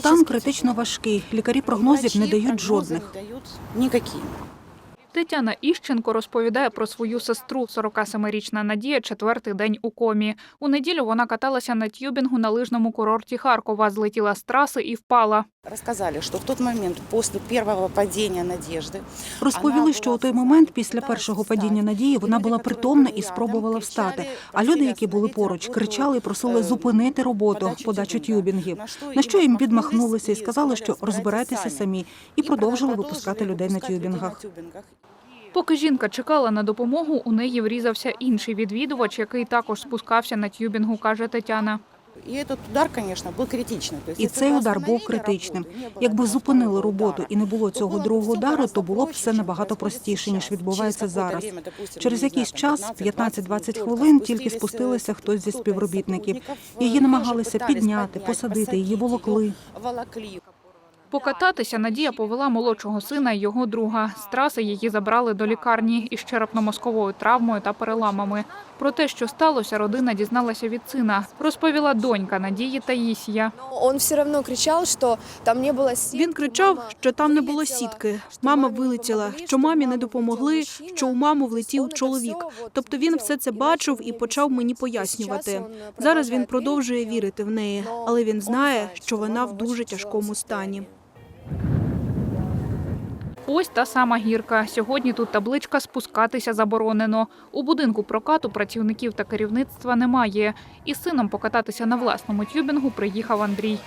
Стан критично важкий. Лікарі прогнозів не дають жодних. Никакие. Тетяна Іщенко розповідає про свою сестру. 47-річна Надія четвертий день у комі. У неділю вона каталася на тюбінгу на лижному курорті Харкова, злетіла з траси і впала. Рассказали, что в тот момент, после первого падения Надежды, Розповіли, що у той момент, після першого падіння надії, вона була притомна і спробувала встати. А люди, які були поруч, кричали і просили зупинити роботу, подачу тюбінгів. На що їм відмахнулися і сказали, що розбирайтеся самі, і продовжили випускати людей на тюбінгах. Поки жінка чекала на допомогу, у неї врізався інший відвідувач, який також спускався на тюбінгу, каже Тетяна. И этот удар, конечно, был критичным. То есть, І если цей бы удар був остановили критичним. работу, не было Якби бы зупинили второго роботу удара, і не було то цього было бы другого всё удару, гораздо то було б проще, все чем набагато происходит простіше, ніж сейчас. відбувається Через какое-то зараз. время, допустим, Через не знаю, якийсь там час, 15-20 15-20 минут, хвилин, только тільки спустились, спустилися хтось зі кто-то из співробітників. сотрудників, Її теж намагалися пытались підняти, підняти, посадити, її посадити, волокли. волокли. Покататися Надія повела молодшого сина і його друга. З траси її забрали до лікарні із черепно-мозковою травмою та переламами. Про те, що сталося, родина дізналася від сина. Розповіла донька Надії Таїсія. Он все равно кричал, что там не было сетки. Він кричав, мама що там не було вилетіла, сітки. що Мама мамі не вилетіла, допомогли, що мамі не маму допомогли, мужчина. що у маму Он влетів это чоловік. всё вот Тобто він видел все це і бачив начал і мне почав мені объяснять. пояснювати. Сейчас он Зараз він продолжает продовжує верить в вірити в неї, но але він он знає, знает, що что вона мама в в дуже очень тяжкому тяжелом стані. Ось та сама гірка. Сьогодні тут табличка спускатися заборонено. У будинку прокату працівників та керівництва немає. Із сином покататися на власному тюбінгу приїхав Андрій.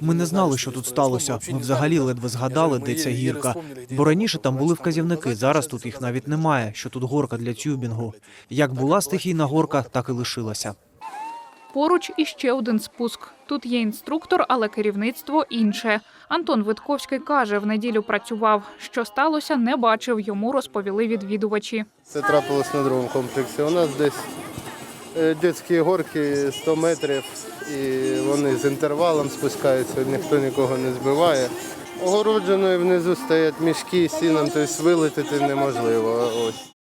Ми не знали, що тут сталося. Ми взагалі ледве згадали, де ця гірка. Бо раніше там були вказівники. Зараз тут їх навіть немає. Що тут горка для тюбінгу. Як була стихійна горка, так і лишилася. Поруч іще один спуск. Тут є інструктор, але керівництво інше. Антон Витковський каже, в неділю працював. Що сталося, не бачив. Йому розповіли відвідувачі. Це трапилось на другому комплексі. У нас десь е, дитячі горки 100 метрів, і вони з інтервалом спускаються, ніхто нікого не збиває. Огородженою внизу стоять мішки з сіном, тобто вилетіти неможливо. Ось.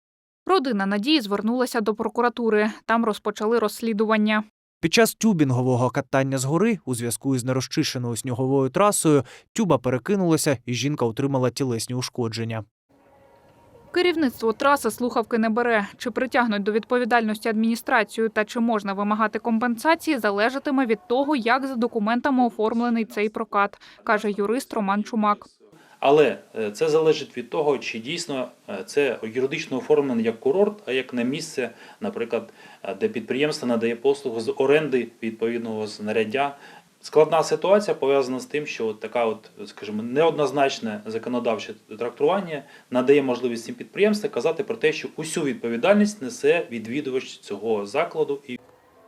Родина Надії звернулася до прокуратури. Там розпочали розслідування. Під час тюбінгового катання з гори, у зв'язку із нерозчищеною сніговою трасою, тюба перекинулася, і жінка отримала тілесні ушкодження. Керівництво траси слухавки не бере. Чи притягнуть до відповідальності адміністрацію та чи можна вимагати компенсації, залежатиме від того, як за документами оформлений цей прокат, каже юрист Роман Чумак. Але е, це залежить від того, чи дійсно е, це юридично оформлено як курорт, а як на місце, наприклад, е, де підприємство надає послугу з оренди відповідного знаряддя. Складна ситуація пов'язана з тим, що от така, от, скажімо, неоднозначне законодавче трактування надає можливість цим підприємствам казати про те, що усю відповідальність несе відвідувач цього закладу і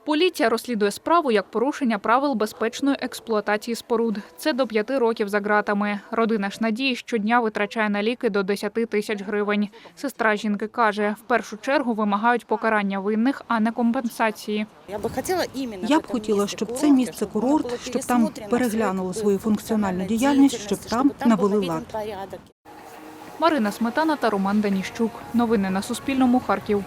Поліція розслідує справу як порушення правил безпечної експлуатації споруд. Це до п'яти років за ґратами. Родина ж Надії щодня витрачає на ліки до 10 тисяч гривень. Сестра жінки каже, в першу чергу вимагають покарання винних, а не компенсації. Я б хотіла, щоб це місце курорт, щоб там все, свою функціональну діяльність, щоб там навели лад. Марина Сметана та Роман Даніщук. Новини на Суспільному. Харків.